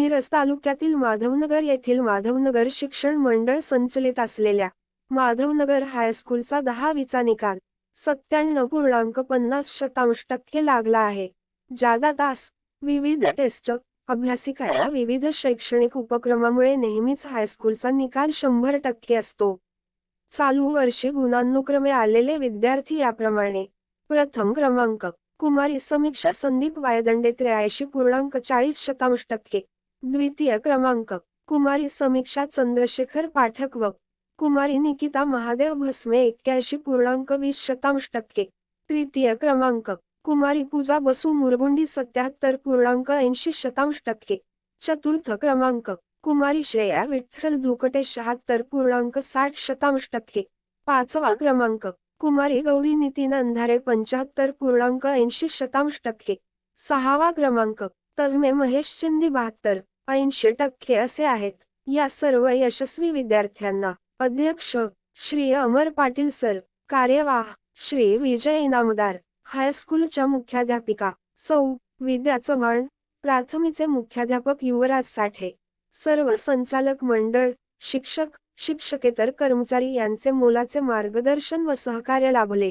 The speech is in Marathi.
मिरज तालुक्यातील माधवनगर येथील माधवनगर शिक्षण मंडळ संचलित असलेल्या माधवनगर हायस्कूलचा दहावीचा निकाल सत्त्याण्णव पूर्णांक पन्नास शतांश टक्के लागला आहे. जादा तास विविध टेस्ट अभ्यासिका या विविध शैक्षणिक उपक्रमामुळे नेहमीच हायस्कूलचा निकाल शंभर टक्के असतो. चालू वर्षी गुणानुक्रमे आलेले विद्यार्थी याप्रमाणे प्रथम क्रमांक कुमारी समीक्षा संदीप वायदंडे त्र्याऐंशी पूर्णांक चाळीस शतांश टक्के द्वितीय क्रमांक कुमारी समीक्षा चंद्रशेखर पाठक व कुमारी निकिता महादेव भस्मे एक्क्याऐंशी पूर्णांक वीस शतांश टक्के. तृतीय क्रमांक कुमारी पूजा बसू मुरगुंडी सत्याहत्तर पूर्णांक ऐंशी शतांश टक्के. चतुर्थ क्रमांक कुमारी श्रेया विठ्ठल धुकटे शहात्तर पूर्णांक साठ शतांश टक्के. पाचवा क्रमांक कुमारी गौरी नितीन अंधारे पंच्याहत्तर पूर्णांक ऐंशी शतांश टक्के. सहावा क्रमांक तन्मे महेश चिंदी बहात्तर ऐंशी टक्के असे आहेत. या सर्व यशस्वी विद्यार्थ्यांना अध्यक्ष श्री अमर पाटील सर कार्यवाह श्री विजय इनामदार हायस्कूलच्या मुख्याध्यापिका सौ विद्या चव्हाण प्राथमीचे मुख्याध्यापक युवराज साठे सर्व संचालक मंडळ शिक्षक शिक्षकेतर कर्मचारी यांचे मोलाचे मार्गदर्शन व सहकार्य लाभले.